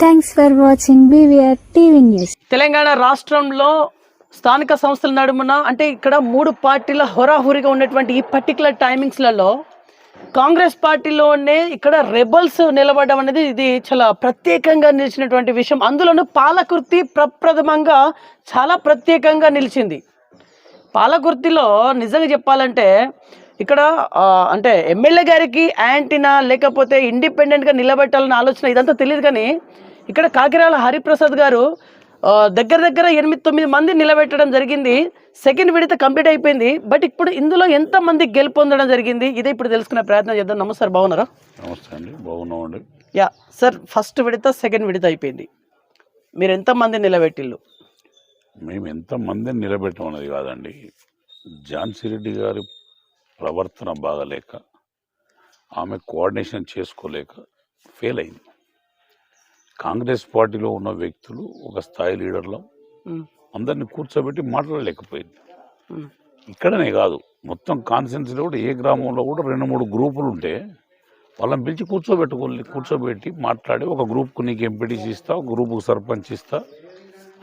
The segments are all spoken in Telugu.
Thanks for watching BVR TV news Telangana రాష్ట్రంలో స్థానిక సంస్థల నడుమున అంటే ఇక్కడ మూడు పార్టీల హొరాహురిగా ఉన్నటువంటి ఈ పర్టికులర్ టైమింగ్స్లలో కాంగ్రెస్ పార్టీలోనే ఇక్కడ రెబల్స్ నిలబడడం అనేది ఇది చాలా ప్రత్యేకంగా నిలిచినటువంటి విషయం. అందులోనూ పాలకుర్తి ప్రప్రథమంగా చాలా ప్రత్యేకంగా నిలిచింది. పాలకుర్తిలో నిజంగా చెప్పాలంటే ఇక్కడ అంటే ఎమ్మెల్యే గారికి యాంటీనా లేకపోతే ఇండిపెండెంట్గా నిలబెట్టాలన్న ఆలోచన ఇదంతా తెలియదు కానీ ఇక్కడ కాకిరాల హరిప్రసాద్ గారు దగ్గర దగ్గర ఎనిమిది తొమ్మిది మంది నిలబెట్టడం జరిగింది. సెకండ్ విడత కంప్లీట్ అయిపోయింది. బట్ ఇప్పుడు ఇందులో ఎంత మంది గెలుపొందడం జరిగింది? ఇదే ఇప్పుడు తెలుసుకునే ప్రయత్నం చేద్దాం. నమస్తే సార్ బాగున్నారా? నమస్తే అండి. బాగున్నామండి. యా సార్ ఫస్ట్ విడత సెకండ్ విడత అయిపోయింది. మీరు ఎంతమంది నిలబెట్టిళ్ళు మేము ఎంతమందిని నిలబెట్టం అనేది కాదండి. ఝాన్సీ రెడ్డి గారి ప్రవర్తన బాగలేక ఆమె కోఆర్డినేషన్ చేసుకోలేక ఫెయిల్ అయింది. కాంగ్రెస్ పార్టీలో ఉన్న వ్యక్తులు ఒక స్థాయి లీడర్లో అందరిని కూర్చోబెట్టి మాట్లాడలేకపోయింది. ఇక్కడనే కాదు మొత్తం కాన్సెన్స్లో కూడా ఏ గ్రామంలో కూడా రెండు మూడు గ్రూపులు ఉంటే వాళ్ళని పిలిచి కూర్చోబెట్టుకోవాలి కూర్చోబెట్టి మాట్లాడి ఒక గ్రూప్కు నీకు ఎంపీటీసీ ఇస్తా ఒక గ్రూపుకు సర్పంచ్ ఇస్తా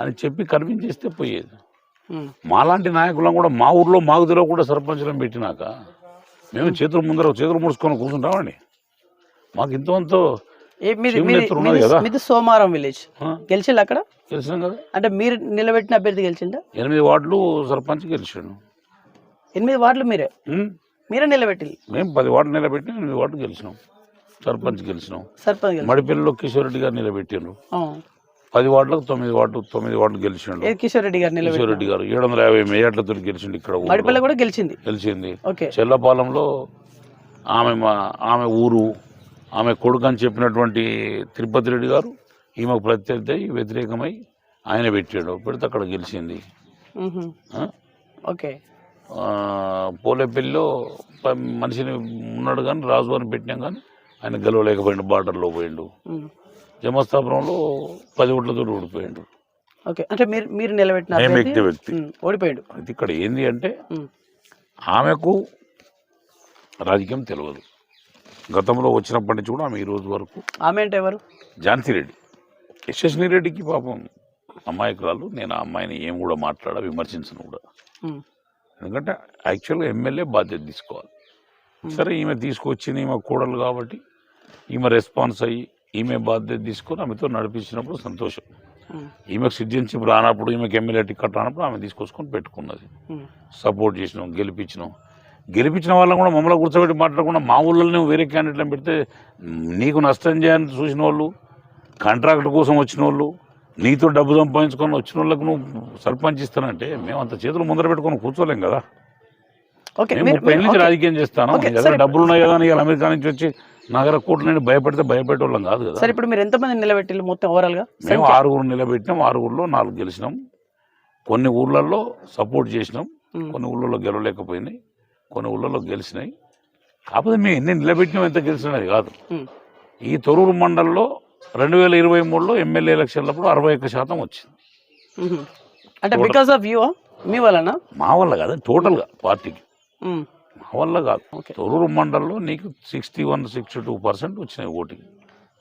అని చెప్పి కన్విన్స్ చేస్తే పోయేది. మాలాంటి నాయకులను కూడా మా ఊర్లో తెలియక కూడా సర్పంచ్లను పెట్టినాక మేము చేతులు ముందర చేతులు ముడుచుకొని కూర్చుంటామండి. మాకు ఇంతవంతో మీది సోమారం విలేజ్ గెలిచిండు అక్కడ? తెలిసినాం కదా. అంటే మీరు నిలబెట్టిన అభ్యర్థి గెలిచిండా? ఎనిమిది వార్డులు సర్పంచ్ గెలిచాడు. ఎనిమిది వార్డులు మీరే? మీరే నిలబెట్టి మేము పది వార్డు నిలబెట్టి ఎనిమిది వార్డు గెలిచినాం. సర్పంచ్ గెలిచినాం. సర్పంచ్ మడిపల్లిలో కిషోర్ రెడ్డి గారు నిలబెట్టిండ్రు పది వార్డులకు తొమ్మిది వార్డు తొమ్మిది వార్డులు గెలిచిండు. కిషోర్ రెడ్డి గారు కిషోర్ రెడ్డి గారు ఏడు వందల యాభై మేయట్లతో గెలిచిండు ఇక్కడ. మడిపల్లి కూడా గెలిచింది? గెలిచింది. ఓకే. చెల్లపాలెంలో ఆమె మా ఆమె ఊరు ఆమె కొడుకు అని చెప్పినటువంటి తిరుపతి రెడ్డి గారు ఈమెకు ప్రత్యర్థి వ్యతిరేకమై ఆయన పెట్టాడు. పెడితే అక్కడ గెలిచింది? ఓకే. పోలేపల్లిలో మనిషిని ఉన్నాడు కానీ రాజు అని పెట్టినాం కానీ ఆయన గెలవలేకపోయిండు బార్డర్లో పోయిండు. జమస్థాపురంలో పది ఓట్లతో ఓడిపోయిండు. ఓకే. అంటే మీరు మీరు నిలబెట్టిన వ్యక్తి వ్యక్తి. ఓడిపోయాడు. ఇక్కడ ఏంది అంటే. ఆమెకు రాజకీయం తెలియదు. గతంలో వచ్చినప్పటి నుంచి కూడా ఆమె ఈ రోజు వరకు ఆమె అంటే ఎవరు? ఝాన్సీ రెడ్డి. యశస్విని రెడ్డికి పాపం అమాయకురాలు. నేను ఆ అమ్మాయిని ఏం కూడా మాట్లాడ విమర్శించను కూడా. ఎందుకంటే యాక్చువల్గా ఎమ్మెల్యే బాధ్యత తీసుకోవాలి. సరే ఈమె తీసుకొచ్చింది ఈమె కూడలు కాబట్టి ఈమె రెస్పాన్స్ అయ్యి ఈమె బాధ్యత తీసుకొని ఆమెతో నడిపించినప్పుడు సంతోషం. ఈమెకు సిటిజన్షిప్ రానప్పుడు ఈమెకి ఎమ్మెల్యే టికెట్ రానప్పుడు ఆమె తీసుకొచ్చుకొని పెట్టుకున్నది. సపోర్ట్ చేసినాం గెలిపించినాం. గెలిపించిన వాళ్ళని కూడా మమ్మల్ని కూర్చోబెట్టి మాట్లాడకుండా మా ఊళ్ళో వేరే క్యాండిడేట్లను పెడితే నీకు నష్టం చేయాలని చూసిన వాళ్ళు కాంట్రాక్ట్ కోసం వచ్చిన వాళ్ళు నీతో డబ్బు సంపాదించుకొని వచ్చిన వాళ్ళకు నువ్వు సర్పంచ్ ఇస్తానంటే మేము అంత చేతులు ముందర పెట్టుకొని కూర్చోలేం కదా. ముప్పై నుంచి. రాజకీయం చేస్తాను. డబ్బులు ఉన్నాయి కదా అని ఇవాళ అమెరికా నుంచి వచ్చి నగర కోట్ల నుండి భయపెడితే భయపెట్టే వాళ్ళం కాదు కదా. సరే ఇప్పుడు మీరు ఎంతమంది నిలబెట్టిల్లు మొత్తం ఓవరాల్గా? మేము ఆరుగురు నిలబెట్టినాం ఆరుగురులో నాలుగు గెలిచినాం. కొన్ని ఊళ్ళల్లో సపోర్ట్ చేసినాం. కొన్ని ఊళ్ళలో గెలవలేకపోయినాయి కొన్ని ఊళ్ళలో గెలిచినాయి. కాకపోతే మేము ఎన్ని నిలబెట్టినాం ఎంత గెలిచినది కాదు. ఈ తొరూరు మండలంలో రెండు వేల ఇరవై మూడులో ఎమ్మెల్యే ఎలక్షన్లప్పుడు అరవై ఒక్క శాతం వచ్చింది. అంటే బికాస్ ఆఫ్ యూ మీ వలన మా వల్ల కాదు టోటల్గా పార్టీకి. మ్. వల్ల కాదు. ఓకే. తొరూరు మండలంలో నీకు sixty one sixty two percent వచ్చినాయి ఓటింగ్.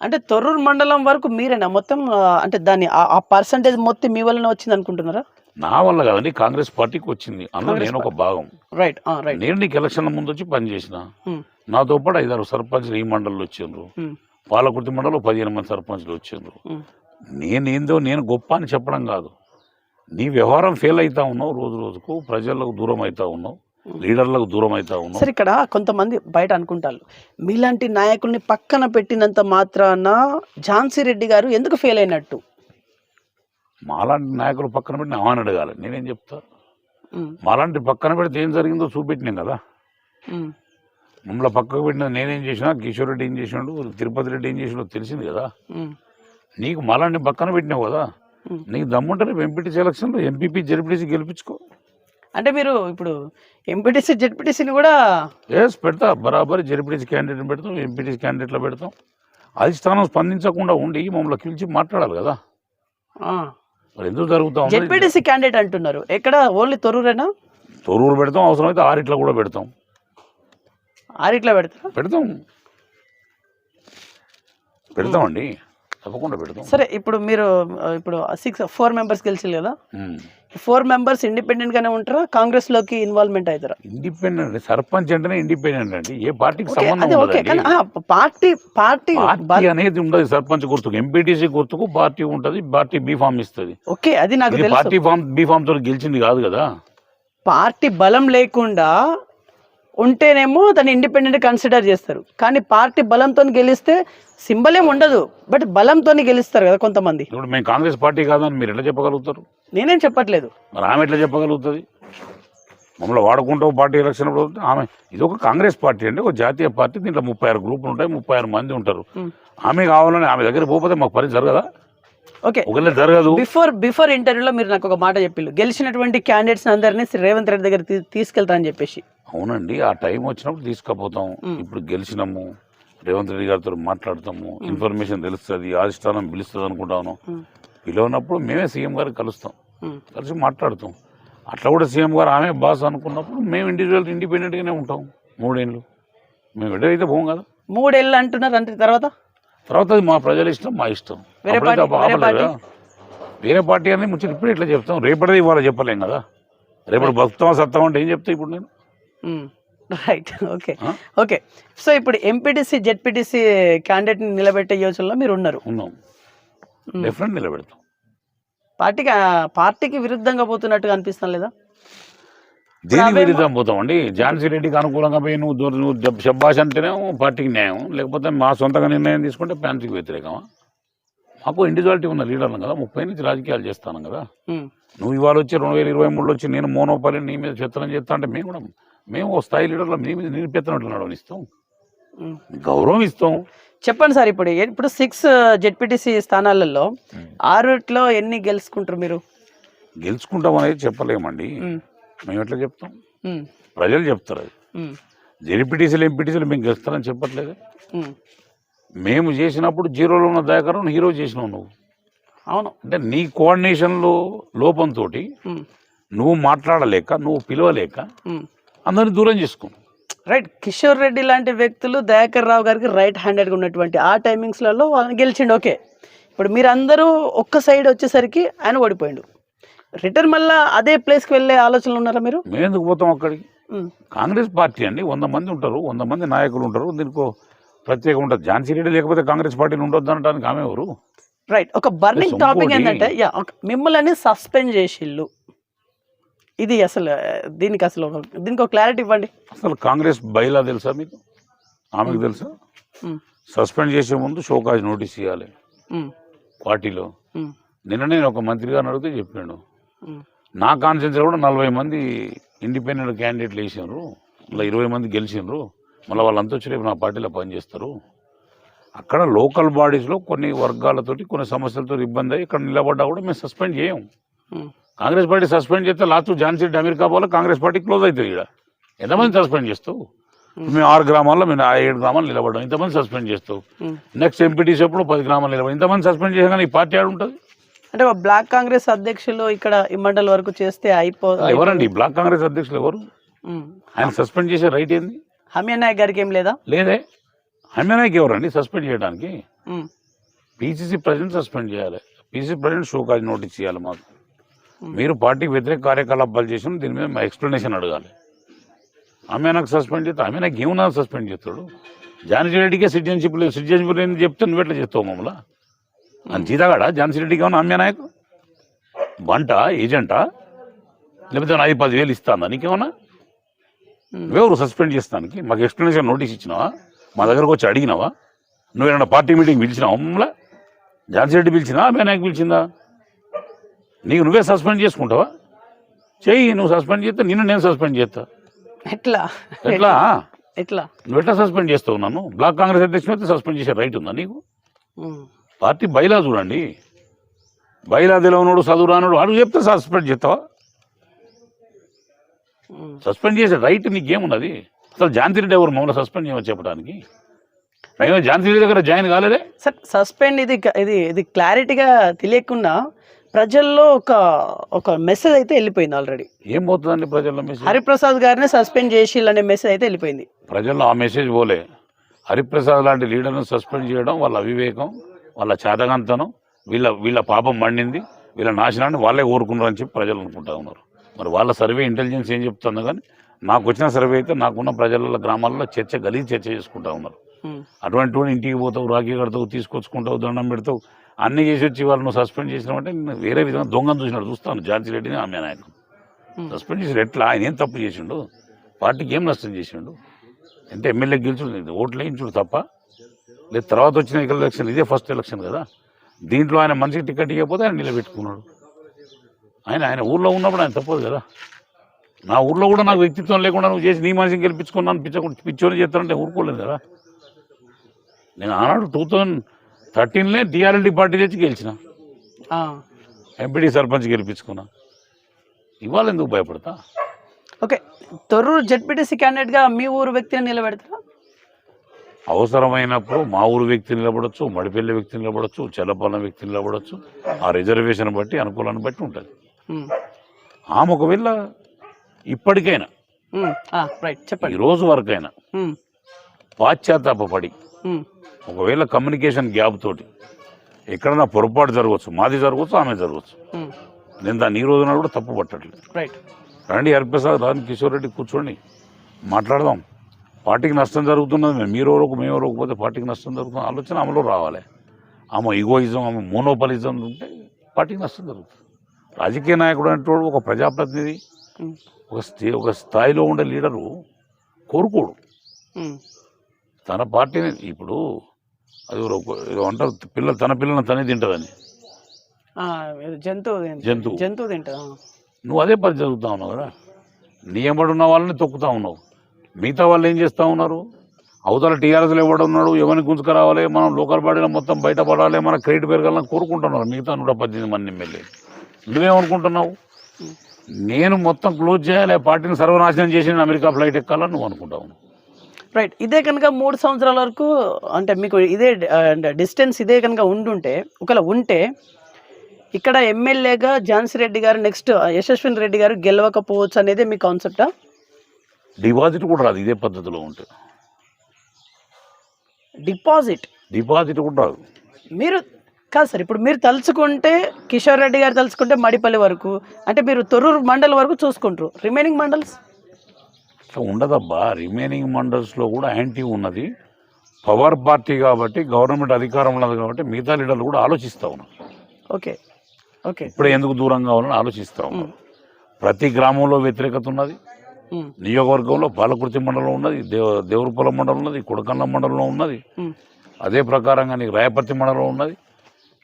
అంటే తొర్రూరు మండలం వరకు మీరేనా? మొత్తం అంటే దాన్ని ఆ- ఆ పర్సంటేజ్ మొత్తం మీ వలన వచ్చింది అనుకుంటున్నారా నా వల్ల కాదండి కాంగ్రెస్ పార్టీకి వచ్చింది. అందులో నేను ఒక భాగం. రైట్ రైట్ నేను నీకు ఎలక్షన్ల ముందు వచ్చి పనిచేసిన మ్. నాతో పాటు ఐదారు సర్పంచ్లు ఈ మండలిలో వచ్చిండ్రు. మ్. పాలకుర్తి మండలంలో పదిహేను మంది సర్పంచ్లు వచ్చిండ్రు. మ్. నేనేందో నేను గొప్ప అని చెప్పడం కాదు. నీ వ్యవహారం ఫెయిల్ అవుతా ఉన్నావు రోజు రోజుకు ప్రజలకు దూరం అవుతా ఉన్నావు లీడర్లకు దూరం అవుతా ఉన్నావు. సరే ఇక్కడ కొంతమంది బయట అనుకుంటారు. మీలాంటి నాయకుల్ని పక్కన పెట్టినంత మాత్రాన ఝాన్సీ రెడ్డి గారు ఎందుకు ఫెయిల్ అయినట్టు? మాలాంటి నాయకులు పక్కన పెట్టి అవని అడగాలి. నేనేం చెప్తా? మాలాంటి పక్కన పెడితే ఏం జరిగిందో చూపెట్టినాం కదా. మమ్మల్ని పక్కకు పెట్టిన నేనేం చేసినా కిషోర్ రెడ్డి ఏం చేసినాడు తిరుపతి రెడ్డి ఏం చేసినాడో తెలిసింది కదా. నీకు మాలాంటి పక్కన పెట్టినావు కదా. నీకు దమ్ముంటే రేపు ఎంపీటీ సెలక్షన్లో ఎంపీపీ జెడ్పీటీసీ గెలిపించుకో. అంటే మీరు ఇప్పుడు ఎంపీటీసీ జెడ్పీటీసీని కూడా ఎస్ పెడతా. బరాబర్ జెడ్పీటీసీ క్యాండిడేట్ పెడతాం ఎంపీటీసీ క్యాండిడేట్లో పెడతాం. అధిష్టానం స్పందించకుండా ఉండి మమ్మల్ని పిలిచి మాట్లాడాలి కదా. మరి ఎందుకు జరుగుతా? ఉంది జెడ్పీటీసీ క్యాండిడేట్ అంటున్నారు. ఎక్కడ? ఓన్లీ తొర్రూరేనా తొరూరు పెడతాం అవసరమైతే ఆరిట్లో కూడా పెడతాం. ఆరిట్లా పెడతారా? పెడతాం. పెడతామండి. తప్పకుండా పెడతాం. సరే ఇప్పుడు మీరు ఆ, ఇప్పుడు సిక్స్ ఫోర్ మెంబర్స్ గెలిచారు కదా? ఉమ్. ఫోర్ మెంబర్స్ ఇండిపెండెంట్ గానే ఉంటారా? కాంగ్రెస్లోకి ఇన్వాల్వ్మెంట్ అవుతారా? ఇండిపెండెంట్ సర్పంచ్ అంటేనే ఇండిపెండెంట్ అండి. ఏ పార్టీకి సంబంధం ఓకే కానీ పార్టీ పార్టీ పార్టీ అనేది ఉండదు సర్పంచ్ గుర్తుకు. ఎంపీటీసీ గుర్తుకు పార్టీ ఉంటది పార్టీ బీఫామ్ ఇస్తుంది. ఓకే అది నాకు పార్టీ ఫామ్ బీఫామ్తో గెలిచింది కాదు కదా. పార్టీ బలం లేకుండా ఉంటేనేమో దాన్ని ఇండిపెండెంట్ కన్సిడర్ చేస్తారు. కానీ పార్టీ బలంతో గెలిస్తే సింబల్ ఏం ఉండదు. బట్ బలంతో గెలుస్తారు కదా కొంతమంది. ఇప్పుడు మేము కాంగ్రెస్ పార్టీ కాదని మీరు ఎట్లా చెప్పగలుగుతారు? నేనేం చెప్పట్లేదు. మరి ఆమె ఎట్లా చెప్పగలుగుతుంది? మమ్మల్ని వాడుకుంటూ పార్టీ ఎలక్షన్ ఆమె ఇది ఒక కాంగ్రెస్ పార్టీ అండి. ఒక జాతీయ పార్టీ. దీంట్లో ముప్పై ఆరు గ్రూపులు ఉంటాయి. ముప్పై ఆరు మంది ఉంటారు. ఆమె కావాలని ఆమె దగ్గర పోతే మాకు పని జరగదా? ఓకే ఒకవేళ జరగదు బిఫోర్ బిఫోర్ ఇంటర్వ్యూలో మీరు నాకు ఒక మాట చెప్పిల్లు. గెలిచినటువంటి క్యాండిడేట్స్ అందరినీ శ్రీ రేవంత్ రెడ్డి దగ్గర తీసుకెళ్తా అని చెప్పేసి. అవునండి ఆ టైం వచ్చినప్పుడు తీసుకుపోతాం. ఇప్పుడు గెలిచినాము రేవంత్ రెడ్డి గారితో మాట్లాడతాము ఇన్ఫర్మేషన్ తెలుస్తుంది ఆదిష్టానం పిలుస్తుంది అనుకుంటాను. పిలవనప్పుడు మేమే సీఎం గారికి కలుస్తాం. కలిసి మాట్లాడుతాం. అట్లా కూడా సీఎం గారు ఆమె బాస్ అనుకున్నప్పుడు మేము ఇండివిజువల్ ఇండిపెండెంట్గానే ఉంటాం మూడేళ్ళు. మేము ఎడైతే పోం కదా. మూడేళ్ళు అంటున్నారు అంటే తర్వాత? తర్వాత మా ప్రజల ఇష్టం మా ఇష్టం. వేరే పార్టీ- అనేది ముచ్చట ఇప్పుడు ఇట్లా చెప్తాం? రేపటిది ఇవాళ చెప్పలేం కదా? రేపటి భక్తం సత్తం అంటే ఏం చెప్తా ఇప్పుడు నేను? Right okay? ఓకే సో ఇప్పుడు ఎంపీటీసీ జెడ్పీటీసీ క్యాండిడేట్ని నిలబెట్టే యోచనలో మీరు ఉన్నారు. ఉన్నాం. మ్. డిఫరెంట్ నిలబెడతాం. పార్టీకి పార్టీకి విరుద్ధంగా పోతున్నట్టుగా అనిపిస్తాం లేదా? దేని విరుద్ధం పోతామండి ఝాన్సీ రెడ్డికి అనుకూలంగా పోయి నువ్వు నువ్వు శబ్బాష్ అంటేనే పార్టీకి న్యాయం. లేకపోతే మా సొంతంగా నిర్ణయం తీసుకుంటే ఫ్యాన్సీకి వ్యతిరేకమా? మాకు ఇండివిజువాలిటీ ఉన్న లీడర్లు కదా ముప్పై నుంచి రాజకీయాలు చేస్తాను కదా. నువ్వు ఇవాళ వచ్చి రెండు వేల ఇరవై మూడులో వచ్చి నేను మోనోపల్లి నీ మీద చిత్రం చేస్తా అంటే మేము కూడా మేము ఓ స్థాయి లీడర్లో నీ మీద నేను పెత్తనట్లు నడవనిస్తాం. గౌరవం ఇస్తాం చెప్పండి సార్ ఇప్పుడు ఇప్పుడు సిక్స్ జెడ్పీటీసీ స్థానాలలో. ఆరుట్లో ఎన్ని గెలుచుకుంటారు మీరు గెలుచుకుంటాం అనేది చెప్పలేమండి. మేము ఎట్లా చెప్తాం. ప్రజలు చెప్తారు అది. జెడ్పీటీసీలు ఎంపీటీసీలు మేము గెలుస్తారని చెప్పట్లేదు. మేము చేసినప్పుడు జీరోలో ఉన్న దయాకరం హీరో చేసినావు నువ్వు. అవును. అంటే నీ కోఆర్డినేషన్లో లోపంతో. నువ్వు మాట్లాడలేక నువ్వు పిలవలేక. అందరిని దూరం చేసుకో. రైట్ కిషోర్ రెడ్డి లాంటి వ్యక్తులు దయాకర్ రావు గారికి రైట్ హ్యాండెడ్గా ఉన్నటువంటి ఆ టైమింగ్స్లలో వాళ్ళని గెలిచిండు ఓకే. ఇప్పుడు మీరందరూ ఒక్క సైడ్ వచ్చేసరికి ఆయన ఓడిపోయిండు. రిటర్న్ మళ్ళా అదే ప్లేస్కి వెళ్ళే ఆలోచనలు ఉన్నారా మీరు? మేము ఎందుకు పోతాం అక్కడికి. కాంగ్రెస్ పార్టీ అండి వంద మంది ఉంటారు వంద మంది నాయకులు ఉంటారు దీనికి ప్రత్యేకం ఉంటుంది ఝాన్సీ రెడ్డి లేకపోతే కాంగ్రెస్ పార్టీని ఉండొద్దు అనడానికి ఆమె ఎవరు? రైట్ ఒక బర్నింగ్ టాపిక్ ఏంటంటే మిమ్మల్ని సస్పెండ్ చేసిళ్ళు. ఇది అసలు దీనికి అసలు దీనికి ఒక క్లారిటీ ఇవ్వండి. అసలు కాంగ్రెస్ బైలా తెలుసా మీకు? ఆమెకు తెలుసా. సస్పెండ్ చేసే ముందు షోకాజ్ నోటీస్ ఇవ్వాలి. పార్టీలో. నిన్న నేను ఒక మంత్రి గారిని అడిగితే చెప్పాడు. నా కాన్సెన్స్ కూడా నలభై మంది ఇండిపెండెంట్ క్యాండిడేట్లు వేసినారు మళ్ళీ ఇరవై మంది గెలిచినారు మళ్ళీ వాళ్ళంతా వచ్చి రేపు నా పార్టీలో పనిచేస్తారు. అక్కడ లోకల్ బాడీస్లో కొన్ని వర్గాలతోటి కొన్ని సమస్యలతో ఇబ్బంది అయ్యి ఇక్కడ నిలబడ్డా కూడా మేము సస్పెండ్ చేయం. కాంగ్రెస్ పార్టీ సస్పెండ్ చేస్తే లాస్ట్ ఝాన్సీ రెడ్డి అమెరికా పోవాలి కాంగ్రెస్ పార్టీ క్లోజ్ అవుతుంది ఇక్కడ ఎంతమంది సస్పెండ్ చేస్తావు? మేము ఆరు గ్రామాల్లో మేము ఆ ఏడు గ్రామాలు నిలబడ్డాం. ఇంతమంది సస్పెండ్ చేస్తావు. నెక్స్ట్ ఎంపీటీసీ ఎప్పుడు పది గ్రామాలు నిలబడి ఇంతమంది సస్పెండ్ చేసినా ఈ పార్టీ ఆడు ఉంటుంది. అంటే బ్లాక్ కాంగ్రెస్ అధ్యక్షులు ఇక్కడ ఈ మండలి వరకు చేస్తే అయిపో ఎవరండి? బ్లాక్ కాంగ్రెస్ అధ్యక్షులు ఎవరు. ఆయన సస్పెండ్ చేసే రైట్ ఏంది? హమీర్ నాయక్ గారికి ఏం లేదా? లేదే. హమ్యనాయక్ ఎవరండి? సస్పెండ్ చేయడానికి. పీసీసీ ప్రెసిడెంట్ సస్పెండ్ చేయాలి. PCC president show cause notice చేయాలి మాకు. మీరు పార్టీకి వ్యతిరేక కార్యకలాపాలు చేసిన దీని మీద మా ఎక్స్ప్లెనేషన్ అడగాలి. ఆమె నాకు సస్పెండ్ చేస్తే ఆమె నాకు ఏమన్నా సస్పెండ్ చేస్తాడు? ఝాన్సీ రెడ్డికే సిటిజన్షిప్ లేదు. సిటిజన్షిప్ లేని చెప్తే నువ్వు ఎట్లా చేస్తావు మమ్మల్ని? అని జీతాగాడా ఝాన్సీ రెడ్డికి ఏమన్నా అమ్మే నాయకు బంట? ఏజెంటా? లేకపోతే ఐదు పదివేలు ఇస్తాందా నీకేమన్నా? నువ్వెవరు సస్పెండ్ చేస్తానికి? మాకు ఎక్స్ప్లెనేషన్ నోటీస్ ఇచ్చినావా? మా దగ్గరకు వచ్చి అడిగినావా? నువ్వేమన్నా పార్టీ మీటింగ్ పిలిచినావా? మమ్మల్ని ఝాన్సీ రెడ్డి పిలిచినా ఆమె నాకు పిలిచిందా? నీకు నువ్వే సస్పెండ్ చేసుకుంటావా? చెయ్యి నువ్వు సస్పెండ్ చేస్తే నిన్ను నేను సస్పెండ్ చేస్తా. ఎట్లా? ఎట్లా? ఎట్లా? నువ్వు ఎట్లా సస్పెండ్ చేస్తావు నన్ను? బ్లాక్ కాంగ్రెస్ అధ్యక్షుడు అయితే సస్పెండ్ చేసే రైట్ ఉందా నీకు? మ్. పార్టీ బైలా చూడండి. బైలా తెలియనోడు చదువు రానోడు అడుగు చెప్తే సస్పెండ్ చేస్తావా. సస్పెండ్ చేసే రైట్ నీకేమున్నది అసలు ఝాన్సీ రెడ్డి ఎవరు మమ్మల్ని సస్పెండ్ చేయమని చెప్పడానికి? మేము ఝాన్సీ రెడ్డి దగ్గర జాయిన్ కాలేదే? సార్ సస్పెండ్ ఇది ఇది ఇది క్లారిటీగా తెలియకుండా ప్రజల్లో ఒక ఒక మెసేజ్ అయితే వెళ్ళిపోయింది ఆల్రెడీ ఏం పోతుందండి ప్రజల్లో మెసేజ్ హరిప్రసాద్ గారిని సస్పెండ్ చేసి అనే మెసేజ్ అయితే వెళ్ళిపోయింది. ప్రజల్లో ఆ మెసేజ్ పోలే. హరిప్రసాద్ లాంటి లీడర్ను సస్పెండ్ చేయడం వాళ్ళ అవివేకం వాళ్ళ చేతగంతనం వీళ్ళ వీళ్ళ పాపం మండింది వీళ్ళ నాశనాన్ని వాళ్ళే కోరుకున్నారు అని చెప్పి ప్రజలు అనుకుంటా ఉన్నారు. మరి వాళ్ళ సర్వే ఇంటెలిజెన్స్ ఏం చెప్తుందో కానీ నాకు వచ్చిన సర్వే అయితే నాకున్న ప్రజల గ్రామాల్లో చర్చ గలీజ్ చర్చ చేసుకుంటా ఉన్నారు. అటువంటి ఇంటికి పోతావు రాఖీ కడతావు తీసుకొచ్చుకుంటావు దండం పెడతావు అన్ని చేసి వచ్చి వాళ్ళను సస్పెండ్ చేసినామంటే నేను వేరే విధంగా దొంగను చూసినట్టు చూస్తాను. ఝాన్సీ రెడ్డిని ఆమె నాయకు. సస్పెండ్ చేసి ఎట్లా? ఆయన ఏం తప్పు చేసిండు? పార్టీకి ఏం నష్టం చేసిండు? అంటే ఎమ్మెల్యే గెలుచుడు ఓట్లు వేయించుడు తప్ప. లేదు తర్వాత వచ్చిన ఎలక్షన్ ఇదే ఫస్ట్ ఎలక్షన్ కదా. దీంట్లో ఆయన మనిషికి టికెట్ ఇవ్వకపోతే ఆయన నిలబెట్టుకున్నాడు. ఆయన ఆయన ఊర్లో ఉన్నప్పుడు ఆయన తప్పదు కదా. నా ఊర్లో కూడా నాకు వ్యక్తిత్వం లేకుండా నువ్వు చేసి నీ మనిషిని గెలిపించుకున్నాను పిచ్చకుండా పిచ్చోని చేస్తానంటే ఊరుకోలేదు కదా. నేను ఆనాడు టూ థౌజండ్ థర్టీన్లే టీఆర్ఎల్డీ పార్టీ తెచ్చి గెలిచిన. ఎంపీడీ సర్పంచ్ గెలిపించుకున్నా. ఇవాళ ఎందుకు భయపడతా? ఓకే తొర్రూరు జెడ్పీటీసీ క్యాండిడేట్గా మీ ఊరు వ్యక్తిని నిలబెడతారా? అవసరమైనప్పుడు మా ఊరు వ్యక్తి నిలబడచ్చు మడిపల్లి వ్యక్తి నిలబడచ్చు చెల్లపల్లం వ్యక్తి నిలబడచ్చు. ఆ రిజర్వేషన్ బట్టి అనుకూలాన్ని బట్టి ఉంటుంది. ఆమె ఒకవేళ ఇప్పటికైనా ఉమ్, ఆ, రైట్ ఈ చెప్పండి రోజు వరకైనా ఉమ్, పాశ్చాత్తాపడి ఒకవేళ కమ్యూనికేషన్ గ్యాప్ తోటి ఎక్కడన్నా పొరపాటు జరగవచ్చు మాది జరగవచ్చు ఆమె జరగవచ్చు నేను దాన్ని ఈ రోజున కూడా తప్పు పట్టట్లేదు. రైట్ రండి హరిప్రసాద్ రాని కిషోర్ రెడ్డి కూర్చోండి మాట్లాడదాం. పార్టీకి నష్టం జరుగుతున్నది మీరు ఎవరకు మేము ఎవరకపోతే పార్టీకి నష్టం జరుగుతుంది ఆలోచన అమలు రావాలి. ఆమె ఈగోయిజం ఆమె మోనోపలిజం ఉంటే పార్టీకి నష్టం జరుగుతుంది. రాజకీయ నాయకుడు అంటే ఒక ప్రజాప్రతినిధి ఒక స్థి ఒక స్థాయిలో ఉండే లీడరు కోరుకోడు. తన పార్టీని ఇప్పుడు అది ఒక- ఏదో అంటారు పిల్ల తన పిల్లలను తనే తింటుందని. జంతువు జంతువు. జంతువు తింటా నువ్వు అదే పని చదువుతా ఉన్నావు కదా. నీ ఎంబడి ఉన్న వాళ్ళని తొక్కుతా ఉన్నావు. మిగతా వాళ్ళు ఏం చేస్తూ ఉన్నారు? అవతల టీఆర్ఎస్లో ఎవడు ఉన్నాడు? ఎవరిని గుంజుకురావాలి? మనం లోకల్ బాడీలో మొత్తం బయటపడాలి? మన క్రెడిట్ పెరగాలని కోరుకుంటున్నారు మిగతా నూట పద్దెనిమిది మంది ఎమ్మెల్యే నువ్వేమనుకుంటున్నావు? నేను మొత్తం క్లోజ్ చేయాలి పార్టీని సర్వనాశనం చేసి అమెరికా ఫ్లైట్ ఎక్కాలని నువ్వు అనుకుంటావు. రైట్ ఇదే కనుక మూడు సంవత్సరాల వరకు అంటే మీకు ఇదే డిస్టెన్స్ ఇదే కనుక ఉండుంటే ఒకవేళ ఉంటే ఇక్కడ ఎమ్మెల్యేగా ఝాన్సీ రెడ్డి గారు నెక్స్ట్ యశస్విని రెడ్డి గారు గెలవకపోవచ్చు అనేది మీ కాన్సెప్టా? డిపాజిట్ కూడా రాదు ఇదే పద్ధతిలో ఉంటే. డిపాజిట్? డిపాజిట్ కూడా రాదు. మీరు కాదు సార్ ఇప్పుడు మీరు తలుచుకుంటే కిషోర్ రెడ్డి గారు తలుచుకుంటే మడిపల్లి వరకు అంటే మీరు తొర్రూరు మండల్ వరకు చూసుకుంటారు. రిమైనింగ్ మండల్స్? అట్లా ఉండదబ్బా. రిమైనింగ్ మండల్స్లో కూడా యాంటీ ఉన్నది. పవర్ పార్టీ కాబట్టి గవర్నమెంట్ అధికారం ఉన్నది కాబట్టి మిగతా లీడర్లు కూడా ఆలోచిస్తూ ఉన్నారు. ఓకే. ఓకే. ఇప్పుడే ఎందుకు దూరం కావాలని ఆలోచిస్తూ ఉన్నారు. ప్రతి గ్రామంలో వ్యతిరేకత ఉన్నది. ఉమ్, నియోజకవర్గంలో పాలకుర్తి మండలం ఉన్నది దేవ దేవరపల్లం మండలం ఉన్నది కొడకండ్ల మండలంలో ఉన్నది. అదే ప్రకారంగా నీకు రాయపర్తి మండలం ఉన్నది.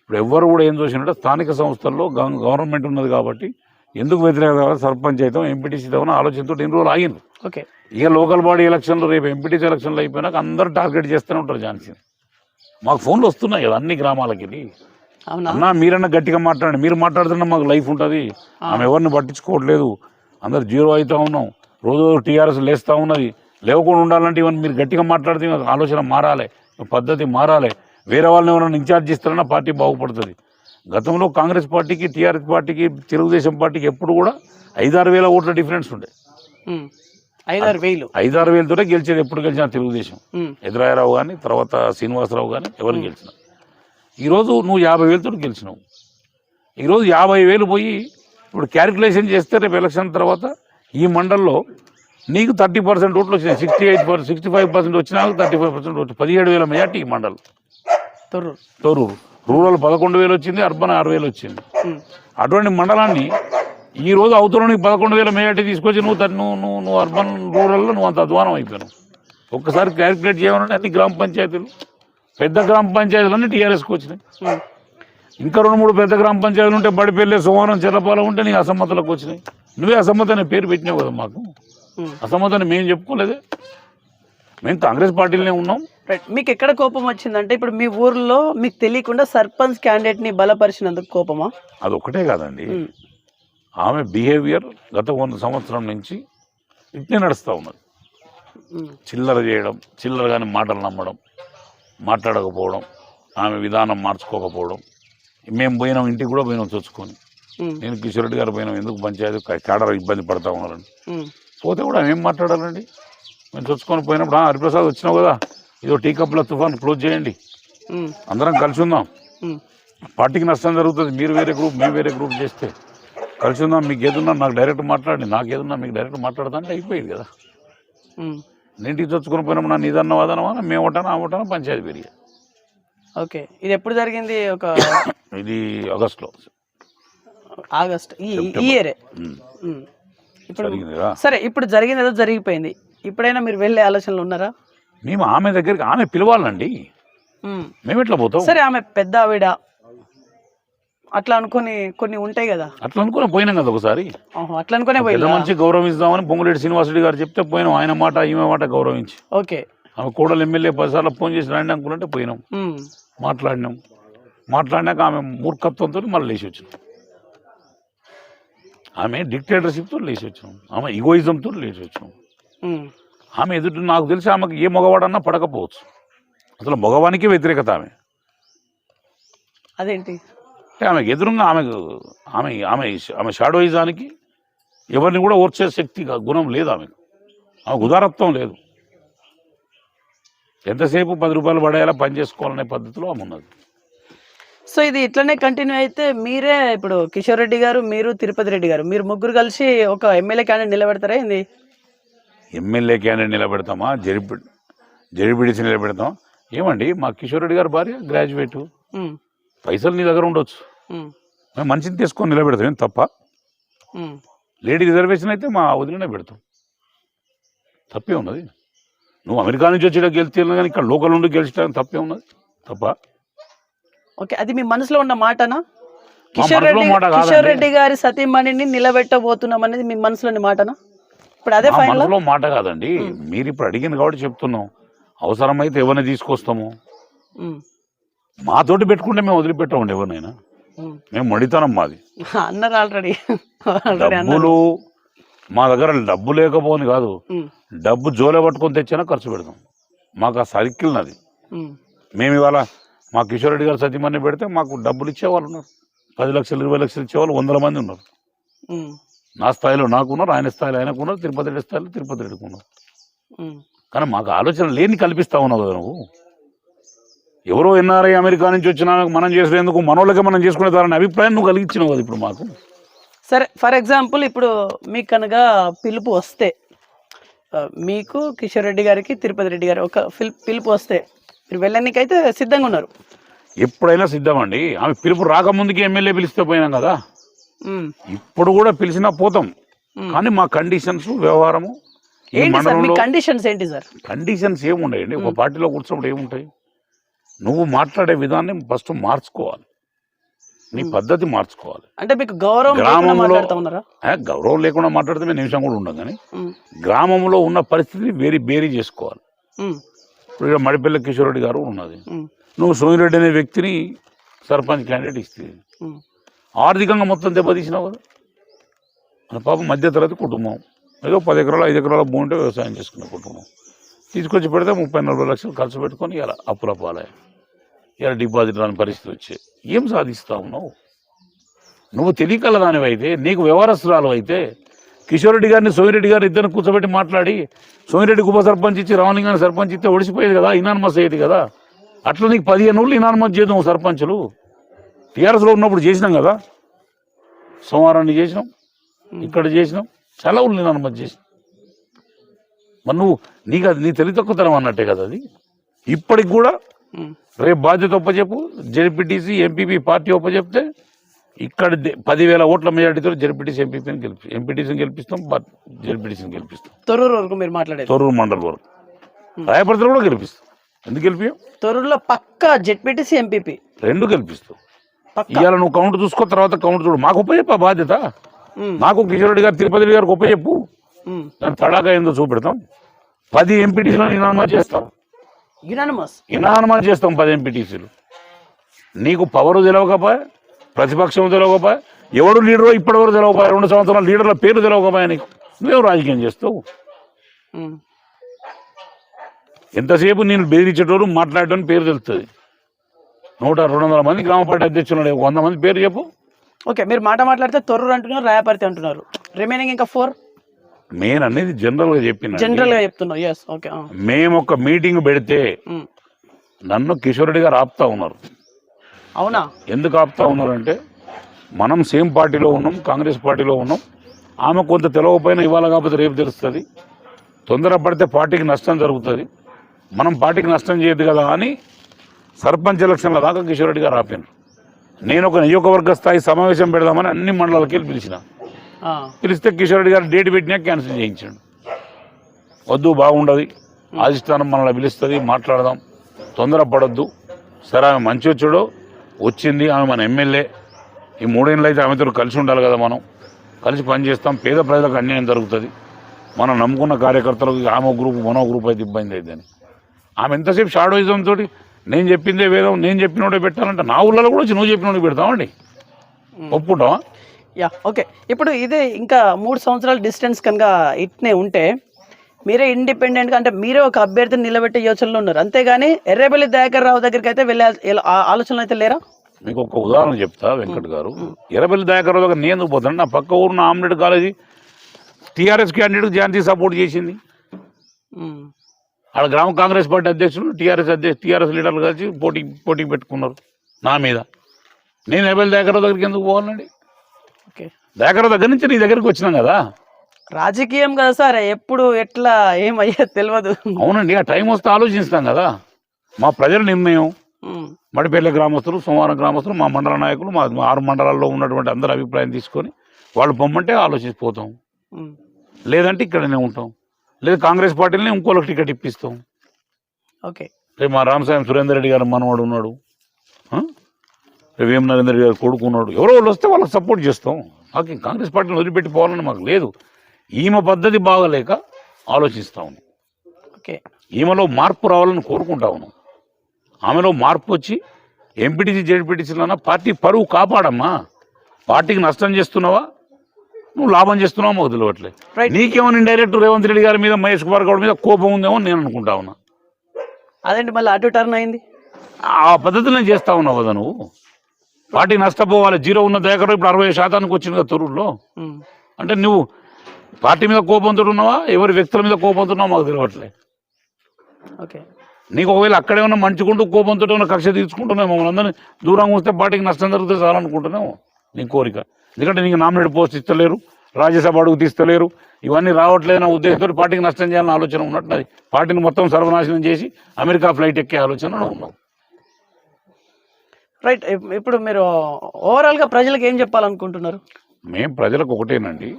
ఇప్పుడు ఎవ్వరు కూడా ఏం చూసినట్టే స్థానిక సంస్థల్లో గవ- గవర్నమెంట్ ఉన్నది కాబట్టి ఎందుకు వ్యతిరేకత సర్పంచ్ అయితే ఎంపీటీసీ అయితే ఆలోచనతో ఎన్ని రోజులు ఆగింది ఓకే. ఇక లోకల్ బాడీ ఎలక్షన్లు రేపు ఎంపీటీసీ ఎలక్షన్లు అయిపోయినాక అందరూ టార్గెట్ చేస్తూనే ఉంటారు ఝాన్సీ. మాకు ఫోన్లు వస్తున్నాయి కదా అన్ని గ్రామాలకి. వెళ్ళి. అవునా? అన్నా మీరన్నా గట్టిగా మాట్లాడండి. మీరు మాట్లాడుతున్నా మాకు లైఫ్ ఉంటుంది. ఆమె ఎవరిని పట్టించుకోవట్లేదు. అందరు జీరో అవుతా ఉన్నాం. రోజు టీఆర్ఎస్ లేస్తూ ఉన్నది. లేవకుండా ఉండాలంటే ఇవన్నీ మీరు గట్టిగా మాట్లాడితే ఆలోచన మారాలి. పద్ధతి మారాలి. వేరే వాళ్ళని ఎవరైనా ఇన్ఛార్జ్ ఇస్తారన్నా పార్టీ బాగుపడుతుంది. గతంలో కాంగ్రెస్ పార్టీకి టీఆర్ఎస్ పార్టీకి తెలుగుదేశం పార్టీకి ఎప్పుడు కూడా ఐదారు వేల ఓట్ల డిఫరెన్స్ ఉండే. ఐదారు వేలు. ఐదారు వేలతోనే గెలిచేది ఎప్పుడు గెలిచినా తెలుగుదేశం. ఎదురాయరావు కానీ తర్వాత శ్రీనివాసరావు కానీ ఎవరు గెలిచిన. ఈరోజు నువ్వు యాభై వేలతో గెలిచినావు. ఈరోజు యాభై వేలు పోయి ఇప్పుడు క్యాలిక్యులేషన్ చేస్తే రేపు ఎలక్షన్ తర్వాత ఈ మండల్లో నీకు థర్టీ పర్సెంట్ ఓట్లు వచ్చినాయి. Sixty eight percent sixty five percent వచ్చినా థర్టీ ఫైవ్ పర్సెంట్ ఓట్లు. పదిహేడు వేల మెజార్టీ ఈ మండల్. తొర్రూరు తొరూరు. రూరల్ పదకొండు వేలు వచ్చింది అర్బన్ ఆరు వేలు వచ్చింది. అటువంటి మండలాన్ని ఈ రోజు అవతల నీకు పదకొండు వేల మెజార్టీ తీసుకొచ్చి నువ్వు త- నువ్వు నువ్వు నువ్వు అర్బన్ రూరల్లో నువ్వు అంత అధ్వానం అయిపోయినావు. ఒక్కసారి క్యాలిక్యులేట్ చేయమని అన్ని గ్రామ పంచాయతీలు. పెద్ద గ్రామ పంచాయతీలన్నీ టీఆర్ఎస్కి వచ్చినాయి. ఇంకా రెండు మూడు పెద్ద గ్రామ పంచాయతీలు ఉంటే బడిపెళ్ళే సోమవారం చెల్లపాలెం ఉంటే నీకు అసమ్మతులకు వచ్చినాయి. నువ్వే అసమ్మతి పేరు పెట్టినావు కదా మాకు. అసమ్మతిని మేము చెప్పుకోలేదే. మేము కాంగ్రెస్ పార్టీలోనే ఉన్నాం. రైట్ మీకు ఎక్కడ కోపం వచ్చిందంటే ఇప్పుడు మీ ఊర్లో మీకు తెలియకుండా సర్పంచ్ క్యాండిడేట్ని బలపరిచినందుకు కోపమా? అది ఒకటే కాదండి. ఉమ్, ఆమె బిహేవియర్ గత వంద సంవత్సరం నుంచి ఇట్నే నడుస్తూ ఉన్నది. ఉమ్, చిల్లర చేయడం చిల్లరగానే మాటలు నమ్మడం మాట్లాడకపోవడం ఆమె విధానం మార్చుకోకపోవడం. మేము పోయినాం ఇంటికి కూడా పోయినాం చొచ్చుకొని ఉమ్, నేను కిషోర్ రెడ్డి గారు పోయినాం ఎందుకు పంచాయతీ కేడర్ ఇబ్బంది పడతా ఉన్నారని. ఉమ్, పోతే కూడా ఏం మాట్లాడాలండి? మేము చొచ్చుకొని పోయినప్పుడు "ఆ, హరిప్రసాద్ వచ్చినావు కదా ఇదో టీ కప్లో తుఫాన్ క్లోజ్ చేయండి. అందరం కలిసి ఉందాం. పార్టీకి నష్టం జరుగుతుంది మీరు వేరే గ్రూప్ మేము వేరే గ్రూప్ చేస్తే. కలిసి ఉందాం మీకు ఏదున్నా నాకు డైరెక్ట్ మాట్లాడి నాకు ఏదున్నా మీకు డైరెక్ట్ మాట్లాడదా అంటే అయిపోయింది కదా. నేను చొచ్చుకుని పోయినప్పుడు నన్ను ఇదన్న వదనమా మేము ఒకటానా ఆ ఒకటానా పంచాయతీ పెరిగా. ఓకే. ఇది ఎప్పుడు జరిగింది ఒక ఇది ఆగస్టులో. ఆగస్ట్ ఈ ఇయరే. ఇప్పుడు సరే ఇప్పుడు జరిగింది ఏదో జరిగిపోయింది. ఇప్పుడైనా మీరు వెళ్ళే ఆలోచనలు ఉన్నారా? మేము ఆమె దగ్గరికి ఆమె పిలవాలండి. మేము ఎట్లా పోతాం? సరే ఆమె పెద్ద ఆవిడ. అట్లా అనుకొని కొన్ని ఉంటాయి కదా. అట్లా అనుకుని పోయినాం కదా ఒకసారి. అట్లా అనుకునే పోయిందా మంచి గౌరవిస్తామని పొంగులేటి శ్రీనివాసరెడ్డి గారు చెప్తే పోయినాం. ఆయన మాట ఈమె మాట గౌరవించి. ఓకే. ఆమె కోడలు ఎమ్మెల్యే పదిసార్లు ఫోన్ చేసి రండి అనుకుంటే పోయినాం. మాట్లాడినాం. మాట్లాడినాక ఆమె మూర్ఖత్వంతో మళ్ళీ లేచి వచ్చినాం. ఆమె డిక్టేటర్షిప్తో లేచి వచ్చినాం. ఆమె ఈగోయిజంతో లేచి వచ్చినాం. ఉమ్. ఆమె ఎదుటి నాకు తెలిసి ఆమెకు ఏ మగవాడన్నా పడకపోవచ్చు. అసలు మగవానికి వ్యతిరేకత ఆమె. అదేంటి? ఆమెకు ఎదురుగా ఆమెకు ఆమె ఆమె ఆమె షాడోయిజానికి ఎవరిని కూడా ఓర్చే శక్తి గుణం లేదు ఆమెకు. ఆమెకు ఉదారత్వం లేదు. ఎంతసేపు పది రూపాయలు పడేలా పని చేసుకోవాలనే పద్ధతిలో ఆమె ఉన్నది. సో ఇది ఇట్లనే కంటిన్యూ అయితే మీరే ఇప్పుడు కిషోర్ రెడ్డి గారు మీరు తిరుపతి రెడ్డి గారు మీరు ముగ్గురు కలిసి ఒక ఎమ్మెల్యే క్యాండిడేట్ నిలబెడతారా ఏంది? ఎమ్మెల్యే క్యాండిడేట్ నిలబెడతామా? జరిపి జరిపిడిసి నిలబెడతాం ఏమండి? మా కిషోర్ రెడ్డి గారి భార్య గ్రాడ్యుయేట్. పైసలు నీ దగ్గర ఉండొచ్చు. మేము మంచిని తీసుకొని నిలబెడతాం ఏం తప్ప. లేడీ రిజర్వేషన్ అయితే మా వదిలినే పెడతాం. తప్పే ఉన్నది. నువ్వు అమెరికా నుంచి వచ్చేట గెలిచి కానీ ఇక్కడ లోకల్ నుండి గెలిచడానికి తప్పే ఉన్నది. తప్ప? ఓకే అది మీ మనసులో ఉన్న మాటనా? కిషోర్ రెడ్డి కిషోర్. రెడ్డి గారి సతీమణిని నిలబెట్టబోతున్నాం అనేది మీ మనసులోని మాటనా? ఇప్పుడు అదే మా ఫైనల్ మనసులో మాట కాదండి. మీరు ఇప్పుడు అడిగింది కాబట్టి చెప్తున్నాం. అవసరమైతే ఎవరిని తీసుకొస్తాము? మాతోటి పెట్టుకుంటే మేము వదిలిపెట్టామండి ఎవరినైనా. మేము మడితనం మాది. అన్నారు ఆల్రెడీ డబ్బులు మా దగ్గర డబ్బు లేకపోని కాదు. డబ్బు జోలే పట్టుకొని తెచ్చినా ఖర్చు పెడతాం. మాకు ఆ సర్కిల్ నది. మేము ఇవాళ మా కిషోర్ రెడ్డి గారు సతీమణి పెడితే మాకు డబ్బులు ఇచ్చేవాళ్ళు ఉన్నారు. పది లక్షలు ఇరవై లక్షలు ఇచ్చేవాళ్ళు వందల మంది ఉన్నారు. నా స్థాయిలో నాకున్నారు ఆయన స్థాయిలో ఆయనకు ఉన్నారు తిరుపతి రెడ్డి స్థాయిలో తిరుపతి రెడ్డికి ఉన్నారు. కానీ మాకు ఆలోచన లేని కల్పిస్తా ఉన్నావు కదా నువ్వు. ఎవరో ఎన్ఆర్ఐ అమెరికా నుంచి వచ్చినా మనం చేసేందుకు మనోళ్ళకే మనం చేసుకునే దాని అభిప్రాయం నువ్వు కలిగించినావు కదా ఇప్పుడు మాకు. సరే ఫర్ ఎగ్జాంపుల్ ఇప్పుడు మీకు కనుక పిలుపు వస్తే మీకు కిషోర్ రెడ్డి గారికి తిరుపతి రెడ్డి గారు ఒక పిల్- పిలుపు వస్తే మీరు వెళ్ళడానికైతే సిద్ధంగా ఉన్నారు. ఎప్పుడైనా సిద్ధమండి. ఆమె పిలుపు రాకముందుకి ఎమ్మెల్యే పిలిస్తే పోయినాం కదా. ఇప్పుడు కూడా పిలిచినా పోతాం. ఉమ్. కానీ మా కండిషన్స్ వ్యవహారము కండిషన్స్ ఏంటి సార్? కండిషన్స్ ఏముండయండి? ఒక పార్టీలో కూర్చున్నప్పుడు ఏముంటాయి? నువ్వు మాట్లాడే విధాన్ని ఫస్ట్ మార్చుకోవాలి. నీ పద్ధతి మార్చుకోవాలి. అంటే మీకు గౌరవం గ్రామంలో గౌరవం లేకుండా మాట్లాడితే మేము నిమిషం కూడా ఉండం కానీ. గ్రామంలో ఉన్న పరిస్థితిని వేరి బేరీ చేసుకోవాలి. ఇప్పుడు ఇక్కడ మడిపల్లి కిషోర్ రెడ్డి గారు ఉన్నది. నువ్వు సోమిరెడ్డి అనే వ్యక్తిని సర్పంచ్ క్యాండిడేట్ ఇస్తే. ఆర్థికంగా మొత్తం దెబ్బతీసినావు కదా. మన మధ్య మధ్యతరగతి కుటుంబం. ఏదో పది ఎకరాలు ఐదు ఎకరాల భూమి ఉంటే వ్యవసాయం చేసుకునే కుటుంబం. తీసుకొచ్చి పెడితే ముప్పై నలభై లక్షలు ఖర్చు పెట్టుకొని ఇలా అప్పుల పాలే. ఇలా డిపాజిట్ రాని పరిస్థితి వచ్చే. ఏం సాధిస్తా ఉన్నావు నువ్వు తెలియకల దానివైతే నీకు వ్యవహారస్తురాలు అయితే కిషోర్ రెడ్డి గారిని సోమిరెడ్డి గారిని ఇద్దరిని కూర్చోబెట్టి మాట్లాడి సోమిరెడ్డికి ఉప సర్పంచ్ ఇచ్చి రావణింగాన్ని సర్పంచ్ ఇస్తే ఒడిసిపోయేది కదా ఇనానమస్ అయ్యేది కదా. అట్లా నీకు పదిహేను ఊళ్ళు ఇనానమస్ చేద్దాం సర్పంచులు. టీఆర్ఎస్లో ఉన్నప్పుడు చేసినాం కదా? సోమవారాన్ని చేసినాం ఇక్కడ చేసినాం చాలా ఊళ్ళు ఇనానమస్ చేసినాం. మరి నువ్వు నీకు అది నీ తెలివి తక్కువతనం అన్నట్టే కదా అది? ఇప్పటికి కూడా. రేపు బాధ్యత ఒప్పచెప్పు జెడ్పీటీసీ ఎంపీపీ పార్టీ ఒప్పచెప్తే ఇక్కడ పదివేల ఓట్ల మెజార్టీతో జెడ్పీటీసీ ఎంపీపీని గెలిపి ఎంపీటీసీని గెలిపిస్తాం జెడ్పీటీసీని గెలిపిస్తాం. తొర్రూరు వరకు మీరు మాట్లాడేది. తొర్రూరు మండలం వరకు. రాయపర్తిలో కూడా గెలిపిస్తాం. ఎందుకు గెలిపియం? తొర్రూరులో పక్క జెడ్పీటీసీ ఎంపీపీ. రెండు గెలిపిస్తాం. ఇవాళ నువ్వు కౌంట్ చూసుకో తర్వాత కౌంట్ చూడు. మాకు ఉపయోగ బాధ్యత. నాకు కిషోర్ రెడ్డి గారు తిరుపతి రెడ్డి గారికి ఉపయోగపు? ఉమ్. దాని తడాగా ఏందో చూపెడతాం. పది ఎంపీటీసీలను ఇనామా చేస్తాం. ఇనామా చేస్తాం పది ఎంపీటీసీలు. నీకు పవరు తెలవకపోయా? ప్రతిపక్షం తెలవకపోయా? ఎవడు లీడరో ఇప్పటివరకు తెలవకపోయా? రెండు సంవత్సరాల లీడర్ల పేరు తెలవకపోయా నీకు? నువ్వేం రాజకీయం చేస్తావు. ఎంతసేపు నేను బెదిరించేటోడు మాట్లాడటం పేరు తెలుస్తుంది. నూట రెండు వందల మంది గ్రామ పార్టీ అధ్యక్షులు వంద మంది పేరు చెప్పు. ఓకే మీరు మాట మాట్లాడితే తొర్రూరు అంటున్నారు రాయపర్తి అంటున్నారు. రిమైనింగ్ ఇంకా ఫోర్ నేను అనేది జనరల్గా చెప్పిన జనరల్గా చెప్తున్నావు ఎస్ ఓకే మేము ఒక మీటింగ్ పెడితే నన్ను కిషోర్ రెడ్డి గారు ఆపుతా ఉన్నారు. అవునా? ఎందుకు ఆపుతా ఉన్నారంటే మనం సేమ్ పార్టీలో ఉన్నాం కాంగ్రెస్ పార్టీలో ఉన్నాం. ఆమె కొంత తెలవకపోయినా ఇవాళ కాకపోతే రేపు తెలుస్తుంది. తొందరపడితే పార్టీకి నష్టం జరుగుతుంది. మనం పార్టీకి నష్టం చేయదు కదా అని సర్పంచ్ ఎలక్షన్ల దాకా కిషోర్ రెడ్డి గారు ఆపాను. నేను ఒక నియోజకవర్గ స్థాయి సమావేశం పెడదామని అన్ని మండలాలకి వెళ్ళి పిలిచిన. పిలిస్తే కిషోర్ రెడ్డి గారు డేట్ పెట్టినా క్యాన్సిల్ చేయించాడు. వద్దు బాగుండదు. అధిష్టానం మనల్ని పిలుస్తుంది మాట్లాడదాం. తొందరపడొద్దు. సరే ఆమె మంచి వచ్చాడో వచ్చింది. ఆమె మన ఎమ్మెల్యే. ఈ మూడేళ్ళు అయితే ఆమెతో కలిసి ఉండాలి కదా మనం. కలిసి పనిచేస్తాం పేద ప్రజలకు అన్యాయం జరుగుతుంది. మనం నమ్ముకున్న కార్యకర్తలకు ఆమె గ్రూప్ మనో గ్రూప్ అయితే ఇబ్బంది అవుతుంది ఆమె ఎంతసేపు షాడోయిజం తోటి నేను చెప్పిందే వేదం నేను చెప్పినోడే పెట్టాలంటే. నా ఊళ్ళలో కూడా వచ్చి నువ్వు చెప్పినోడే పెడతామండి ఒప్పుకుంటావా? Yeah okay. ఇప్పుడు ఇదే ఇంకా మూడు సంవత్సరాల డిస్టెన్స్ కనుక ఇట్నే ఉంటే మీరే ఇండిపెండెంట్గా అంటే మీరే ఒక అభ్యర్థిని నిలబెట్టే యోచనలో ఉన్నారు. అంతేగాని ఎర్రబెల్లి దయాకర్ రావు దగ్గరికి అయితే వెళ్ళే ఆలోచనలు అయితే లేరా? మీకు ఒక ఉదాహరణ చెప్తా వెంకట్ గారు. ఎర్రబెల్లి దయాకర్ దగ్గర నేను పోతాను? నా పక్క ఊరున్న omelette college. TRS candidate Jhansi support చేసింది. ఆడ గ్రామ కాంగ్రెస్ పార్టీ అధ్యక్షులు టీఆర్ఎస్ అధ్యక్ష టీఆర్ఎస్ లీడర్లు కలిసి పోటీ పోటీ పెట్టుకున్నారు నా మీద. నేను ఎర్రబెల్లి దయాకర్ దగ్గరికి ఎందుకు పోవాలండి? ఓకే. దయాకర్ దగ్గర నుంచి నీ దగ్గరికి వచ్చినాం కదా. రాజకీయం కదా సార్ ఎప్పుడు ఎట్లా ఏమయ్యా తెలియదు అవునండి ఆ టైం వస్తే ఆలోచిస్తాం కదా. మా ప్రజల నిర్ణయం. ఉమ్, మడిపల్లి గ్రామస్తులు సోమవారం గ్రామస్తులు మా మండల నాయకులు మా ఆరు మండలాల్లో ఉన్నటువంటి అందరి అభిప్రాయం తీసుకొని వాళ్ళు పొమ్మంటే ఆలోచిసిపోతాం ఉమ్, లేదంటే ఇక్కడనే ఉంటాం. లేదు కాంగ్రెస్ పార్టీని ఇంకోళ్ళకి టికెట్ ఇప్పిస్తాం. ఓకే. రేపు మా రామసాయం సురేందర్ రెడ్డి గారు మనవాడు ఉన్నాడు? రేపు వేమ నరేందర్ రెడ్డి గారు కొడుకు ఉన్నాడు. ఎవరో వాళ్ళు వస్తే వాళ్ళకి సపోర్ట్ చేస్తాం. మాకు కాంగ్రెస్ పార్టీని వదిలిపెట్టి పోవాలని మాకు లేదు. ఈమె పద్ధతి బాగలేక ఆలోచిస్తా ఉన్నాం. ఓకే. ఈమెలో మార్పు రావాలని కోరుకుంటా ఉన్నాం. ఆమెలో మార్పు వచ్చి ఎంపీటీసీ జెడ్పీటీసీలన్నా పార్టీ పరువు కాపాడమ్మా. పార్టీకి నష్టం చేస్తున్నావా? నువ్వు లాభం చేస్తున్నావా మాకు తెలియట్లే Right. నీకేమో డైరెక్ట్ రేవంత్ రెడ్డి గారి మీద మహేష్ కుమార్ గౌడ్ మీద కోపం ఉందేమో నేను అనుకుంటా ఉన్నా. అదేంటి మళ్ళీ అటు టర్న్ అయింది? ఆ పద్ధతిలో చేస్తా ఉన్నావు కదా నువ్వు. పార్టీ నష్టపోవాలి జీరో ఉన్న దగ్గర ఇప్పుడు అరవై శాతానికి వచ్చింది కదా తొరూరులో. ఉమ్, అంటే నువ్వు పార్టీ మీద కోపంతో ఉన్నావా? ఎవరి వ్యక్తుల మీద కోపంతో ఉన్నావా మాకు తెలియట్లే ఓకే. నీకు ఒకవేళ అక్కడే ఉన్న మంచుకుంటూ కోపంతో ఉన్న కక్ష తీర్చుకుంటున్నావు మమ్మల్ని అందరినీ దూరంగా వస్తే పార్టీకి నష్టం జరిగితే చాలనుకుంటున్నావు నీ కోరిక. ఎందుకంటే నీకు నామినేట్ పోస్ట్ ఇస్తలేరు రాజ్యసభ అడుగు తీస్తలేరు. ఇవన్నీ రావట్లేదన్న ఉద్దేశంతో పార్టీకి నష్టం చేయాలని ఆలోచన ఉన్నట్టున్నది. పార్టీని మొత్తం సర్వనాశనం చేసి అమెరికా ఫ్లైట్ ఎక్కే ఆలోచన ఉన్నావు. రైట్ ఇప్- ఇప్పుడు మీరు ఓవరాల్గా ప్రజలకు ఏం చెప్పాలనుకుంటున్నారు? మేము ప్రజలకు ఒకటేనండి.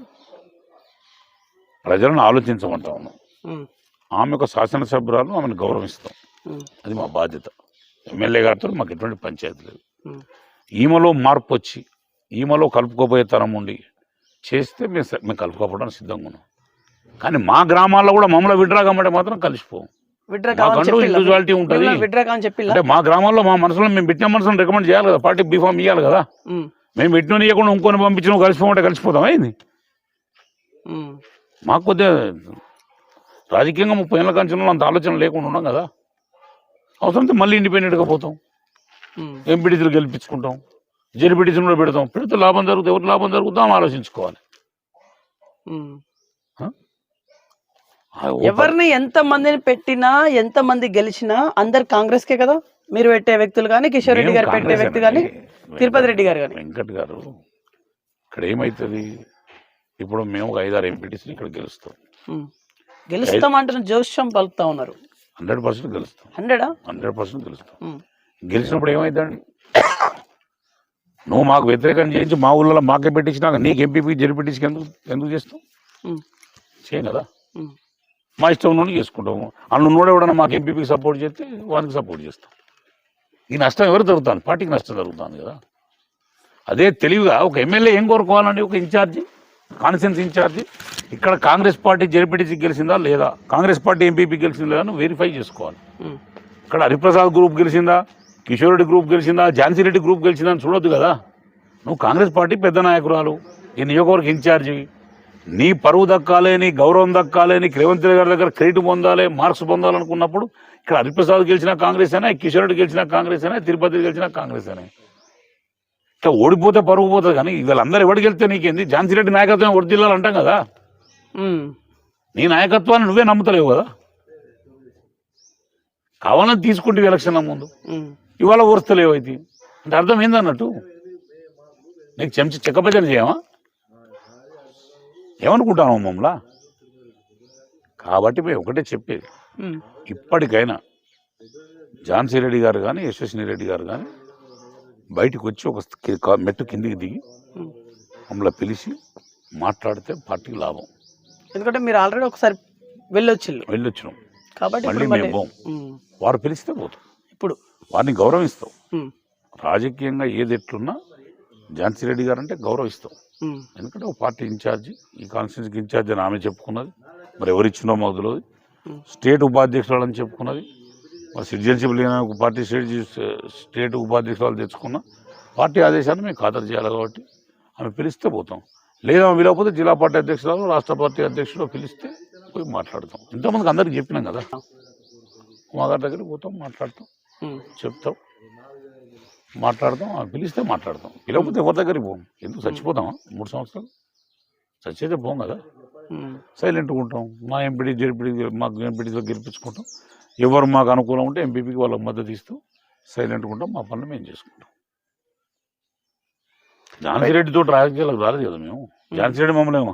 ప్రజలను ఆలోచించమంటా ఉన్నాం. ఆమె ఒక శాసనసభ్యురాలు ఆమెను గౌరవిస్తాం. అది మా బాధ్యత. ఎమ్మెల్యే గారితో మాకు ఎటువంటి పంచాయతీ లేదు. ఈమెలో మార్పు వచ్చి ఈమెలో కలుపుకోబోయే తరం ఉండి చేస్తే మేము మేము కలుపుకోవడానికి సిద్ధంగా ఉన్నాం కానీ మా గ్రామాల్లో కూడా మమ్మల్ని విడ్రా కమ్మంటే మాత్రం కలిసిపోం. individuality ఉంటది. అంటే మా గ్రామాల్లో మా మనసులో మేము పెట్టిన మనసులను రికమెండ్ చేయాలి కదా పార్టీ బీఫామ్ ఇవ్వాలి కదా. మేము పెట్టిన ఇవ్వకుండా ఇంకొని పంపించిన కలిసిపోమంటే కలిసిపోతాం అయింది మాకు కొద్దిగా రాజకీయంగా ముప్పై ఏళ్ళ కంచెంలో అంత ఆలోచన లేకుండా ఉన్నాం కదా. అవసరంతో మళ్ళీ ఇండిపెండెంట్గా పోతాం. ఉమ్. ఎంపీటీసీలు గెలిపించుకుంటాం. జెడ్పీటీసీలు కూడా పెడతాం. పెడితే లాభం జరుగుతుంది. ఎవరు లాభం జరుగుతాం ఆలోచించుకోవాలి. ఎవరిని ఎంత మందిని పెట్టినా ఎంత మంది గెలిచినా అందరు కాంగ్రెస్ కే కదా? మీరు పెట్టే వ్యక్తులు కానీ కిషోర్ రెడ్డి గారు పెట్టే వ్యక్తి కానీ. తిరుపతి రెడ్డి గారు కానీ వెంకట్ గారు ఇక్కడ ఏమవుతుంది ఇప్పుడు మేము ఒక ఐదారు ఎంపీటీసీలు ఇక్కడ గెలుస్తాం. ఉమ్. గెలుస్తామంటున్న జోష్యం పలుకుతా ఉన్నారు. హండ్రెడ్ పర్సెంట్ గెలుస్తాం. హండ్రెడా? హండ్రెడ్ పర్సెంట్ గెలుస్తాం. గెలిచినప్పుడు ఏమైందండి నువ్వు మాకు వ్యతిరేకం చేయించి మా ఊళ్ళో మాకే పెట్టించినాక నీకు ఎంపీపీ జరిపించి ఎందుకు ఎందుకు చేస్తాం ఉమ్, చేయం కదా. మా ఇష్టం నుండి చేసుకుంటాము అన్ను ఉన్నోడు ఎవడన్నా మాకు ఎంపీపీకి సపోర్ట్ చేస్తే వానికి సపోర్ట్ చేస్తాం. ఈ నష్టం ఎవరు జరుగుతుంది పార్టీకి నష్టం జరుగుతుంది కదా. అదే తెలివిగా ఒక ఎమ్మెల్యే ఏం కోరుకోవాలండి? ఒక ఇన్ఛార్జి కాన్సెన్స్ ఇన్ఛార్జి ఇక్కడ కాంగ్రెస్ పార్టీ జెడ్పీటీసీ గెలిచిందా లేదా? కాంగ్రెస్ పార్టీ ఎంపీపీ గెలిచిందా అని వెరిఫై చేసుకోవాలి. ఇక్కడ హరిప్రసాద్ గ్రూప్ గెలిచిందా? కిషోర్ రెడ్డి గ్రూప్ గెలిచిందా? ఝాన్సీ రెడ్డి గ్రూప్ గెలిచిందా అని చూడొద్దు కదా? నువ్వు కాంగ్రెస్ పార్టీ పెద్ద నాయకురాలు. ఈ నియోజకవర్గ ఇన్ఛార్జి. నీ పరువు దక్కాలి నీ గౌరవం దక్కాలి నీకు రేవంత్ రెడ్డి గారి దగ్గర క్రెడిట్ పొందాలి మార్క్స్ పొందాలనుకున్నప్పుడు ఇక్కడ హరిప్రసాద్ గెలిచిన కాంగ్రెస్ అయినా కిషోర్ రెడ్డి గెలిచిన కాంగ్రెస్ అయినా తిరుపతి గెలిచిన కాంగ్రెస్ అయినా ఇట్లా ఓడిపోతే పరుగు పోతుంది కానీ వీళ్ళందరూ ఎవరికి వెళ్తే నీకేంది? ఝాన్సీ రెడ్డి నాయకత్వం వర్దిల్లాలి అంటాం కదా? నీ నాయకత్వాన్ని నువ్వే నమ్ముతలేవు కదా? కావాలని తీసుకుంటే ఎలక్షన్ల ముందు. ఇవాళ ఓర్స్తలేవు అయితే. అంటే అర్థం ఏందన్నట్టు? నీకు చెంచా చెక్కపచ్చని చేయమా ఏమనుకుంటాను మమ్మల్ని కాబట్టి మేము ఒకటే చెప్పేది. ఇప్పటికైనా ఝాన్సీ రెడ్డి గారు కానీ యశస్విని రెడ్డి గారు కానీ బయటికి వచ్చి ఒక మెట్టు కిందికి దిగి. మమ్మల్ని పిలిచి మాట్లాడితే పార్టీకి లాభం. ఎందుకంటే మీరు ఆల్రెడీ ఒకసారి వెళ్ళొచ్చిల్లు వెళ్ళొచ్చినాం. కాబట్టి మళ్ళీ మేము వారు పిలిస్తే పోతాం. ఇప్పుడు. వారిని గౌరవిస్తాం. రాజకీయంగా ఏది ఎట్లున్నా ఝాన్సీ రెడ్డి గారు అంటే గౌరవిస్తాం ఎందుకంటే ఒక పార్టీ ఇన్ఛార్జి ఈ కాన్స్టిట్యూన్సీకి ఇన్ఛార్జ్ అని ఆమె చెప్పుకున్నది. మరి ఎవరు ఇచ్చినో మాకు తెలియదు. స్టేట్ ఉపాధ్యక్షురాలు అని చెప్పుకున్నది. మరి సిటిజన్షిప్ లేని ఒక పార్టీ స్టేట్ స్టేట్ ఉపాధ్యక్షురాలు తెచ్చుకున్న పార్టీ ఆదేశాన్ని మేము ఖాతరు చేయాలి కాబట్టి ఆమె పిలిస్తే పోతాం. లేదా ఆమె పిలవకపోతే జిల్లా పార్టీ అధ్యక్షురాలు రాష్ట్ర పార్టీ అధ్యక్షుడు పిలిస్తే పోయి మాట్లాడతాం. ఇంతమందికి అందరికి చెప్పినాం కదా. మా గారి దగ్గరికి పోతాం మాట్లాడతాం. చెప్తాం. మాట్లాడతాం ఆమె పిలిస్తే మాట్లాడతాం పిలవకపోతే ఎవరి దగ్గరికి పోం? ఎందుకు చచ్చిపోతామా మూడు సంవత్సరాలు. చచ్చేదే పోం కదా. సైలెంట్గా ఉంటాం. మా ఎంపీడీ జెడ్పీడీ మాకు ఎంపీడీతో గెలిపించుకుంటాం. ఎవరు మాకు అనుకూలం ఉంటే ఎంపీపీకి వాళ్ళకి మద్దతు ఇస్తూ. సైలెంట్గా ఉంటాం మా పనులు మేము చేసుకుంటాం. ఝాన్సీ రెడ్డితో రాజకీయాలకు రాలేదు కదా మేము. ఝాన్సీ రెడ్డి మమ్మల్ని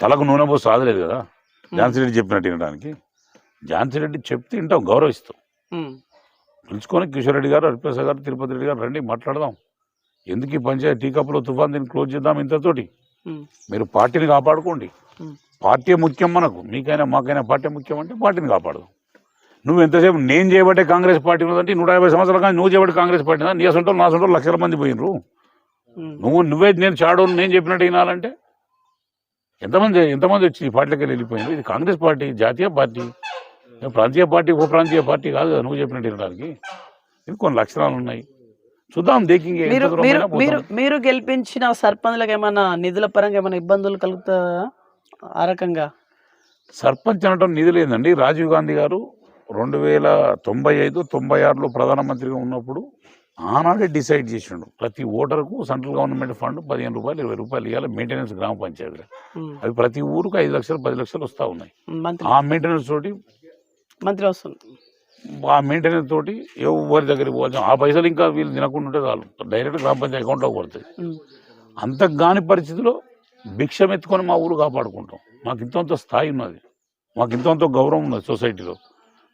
తలకు నూనె పోసి రాదలేదు కదా. ఝాన్సీ రెడ్డి చెప్పినట్టు వినడానికి. ఝాన్సీ రెడ్డి చెప్తే వింటాం గౌరవిస్తాం. పిలుచుకొని కిషోర్ రెడ్డి గారు హరిప్రసాద్ గారు తిరుపతి రెడ్డి గారు రండి మాట్లాడదాం. ఎందుకు ఈ పంచాయతీ టీ కప్పులో తుఫాన్ దీన్ని క్లోజ్ చేద్దాం ఇంతతోటి? మీరు పార్టీని కాపాడుకోండి. పార్టీ ముఖ్యం మనకు. మీకైనా మాకైనా పార్టీ ముఖ్యం అంటే పార్టీని కాపాడదాం. నువ్వు ఎంతసేపు నేను చేయబట్టే కాంగ్రెస్ పార్టీ ఉన్నదంటే నూట యాభై సంవత్సరాల కానీ నువ్వు చేయబట్టి కాంగ్రెస్ పార్టీ? నీ అసంటో నా అసంటో లక్షల మంది పోయినరు. నువ్వు నువ్వే నేను చాడు నేను చెప్పినట్టు వినాలంటే? ఎంతమంది ఎంతమంది వచ్చి ఈ పార్టీలోకి వెళ్ళి వెళ్ళిపోయినారు? ఇది కాంగ్రెస్ పార్టీ జాతీయ పార్టీ. ప్రాంతీయ పార్టీ ఉప ప్రాంతీయ పార్టీ కాదు నువ్వు చెప్పినట్టు వినడానికి. ఇది కొన్ని లక్షణాలు ఉన్నాయి. చూద్దాం దేకింగ్ మీరు గెలిపించిన సర్పంచ్లకు ఏమైనా నిధుల పరంగా ఏమైనా ఇబ్బందులు కలుగుతాయా ఆ రకంగా? సర్పంచ్ అనటం నిధి లేదండి. రాజీవ్ గాంధీ గారు రెండు వేల తొంభై ఐదు తొంభై ఆరులో ప్రధానమంత్రిగా ఉన్నప్పుడు ఆనాడే డిసైడ్ చేసిండు. ప్రతి ఓటర్కు సెంట్రల్ గవర్నమెంట్ ఫండ్ పదిహేను రూపాయలు ఇరవై రూపాయలు ఇవ్వాలి మెయింటెనెన్స్ గ్రామ పంచాయతీ అవి ప్రతి ఊరుకు ఐదు లక్షలు పది లక్షలు వస్తూ ఉన్నాయి. ఆ మెయింటెనెన్స్ తోటి మంత్రి వస్తుంది ఆ మెయింటెనెన్స్ తోటి ఎవరి దగ్గరికి పోవచ్చు ఆ పైసలు ఇంకా వీళ్ళు తినకుండా ఉంటే చాలు. డైరెక్ట్ గ్రామ పంచాయతీ అకౌంట్లో పడుతుంది అంత కాని పరిస్థితిలో భిక్షం ఎత్తుకొని మా ఊరు కాపాడుకుంటాం. మాకు ఇంతంత స్థాయి ఉన్నది. మాకు ఇంతంత గౌరవం ఉన్నది సొసైటీలో.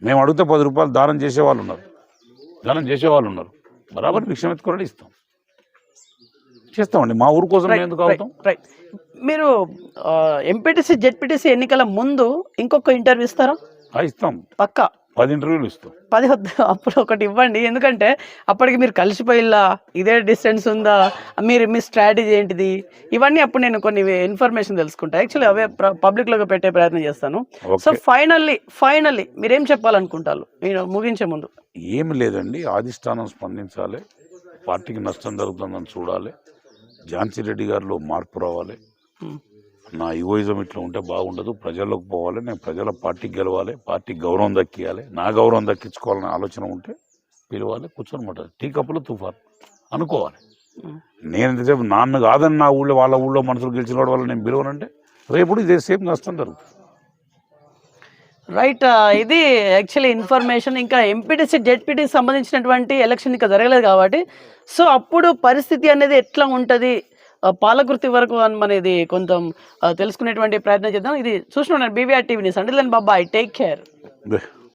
మేము అడిగితే పది రూపాయలు దానం చేసేవాళ్ళు ఉన్నారు. దానం చేసేవాళ్ళు ఉన్నారు. బరాబర్ భిక్షం ఎత్తుకొని ఇస్తాం. చేస్తామండి. మా ఊరు కోసం ఎందుకు అవుతాం రైట్ మీరు ఎంపీటీసీ జెడ్పీటీసీ ఎన్నికల ముందు ఇంకొక ఇంటర్వ్యూ ఇస్తారా? ఇస్తాం. పక్కా? పది ఇంటర్వ్యూలు ఇస్తాం. పది వద్దు అప్పుడు ఒకటి ఇవ్వండి. ఎందుకంటే అప్పటికి మీరు కలిసిపోయిల్లా ఇదే డిస్టెన్స్ ఉందా? మీరు మీ స్ట్రాటజీ ఏంటిది? ఇవన్నీ అప్పుడు నేను కొన్ని ఇన్ఫర్మేషన్ తెలుసుకుంటా. యాక్చువల్లీ అవే పబ్లిక్లోకి పెట్టే ప్రయత్నం చేస్తాను. సో ఫైనల్లీ ఫైనల్లీ మీరేం చెప్పాలనుకుంటారు? నేను ముగించే ముందు. ఏమి లేదండి. ఆదిష్టానం స్పందించాలి. పార్టీకి నష్టం జరుగుతుందని చూడాలి. ఝాన్సీ రెడ్డి గారిలో మార్పు రావాలి. ఉమ్, నా ఈగోయిజం ఇట్లా ఉంటే బాగుండదు. ప్రజల్లోకి పోవాలి. నేను ప్రజల పార్టీకి గెలవాలి. పార్టీకి గౌరవం దక్కియాలి. నా గౌరవం దక్కించుకోవాలనే ఆలోచన ఉంటే పిలవాలి. కూర్చొని మాట టీ కప్పులు తుఫాన్. అనుకోవాలి. ఉమ్. నేను ఎంతసేపు నాన్న కాదని నా ఊళ్ళో వాళ్ళ ఊళ్ళో మనుషులు గెలిచిన వాడి వల్ల నేను పిలవనంటే రేపు ఇదే సేమ్ నష్టం జరుగుతుంది. రైట్ ఇది యాక్చువల్లీ ఇన్ఫర్మేషన్ ఇంకా ఎంపీటీసీ జెడ్పీటీకి సంబంధించినటువంటి ఎలక్షన్ ఇంకా జరగలేదు కాబట్టి. సో అప్పుడు పరిస్థితి అనేది ఎట్లా ఉంటుంది? పాలకృతి వరకు అనేది కొంచెం తెలుసుకునేటువంటి ప్రయత్నం చేద్దాం. ఇది చూసిన బీవీఆర్ టీవీ న్యూస్ అంటే బాబాయ్ టేక్ కేర్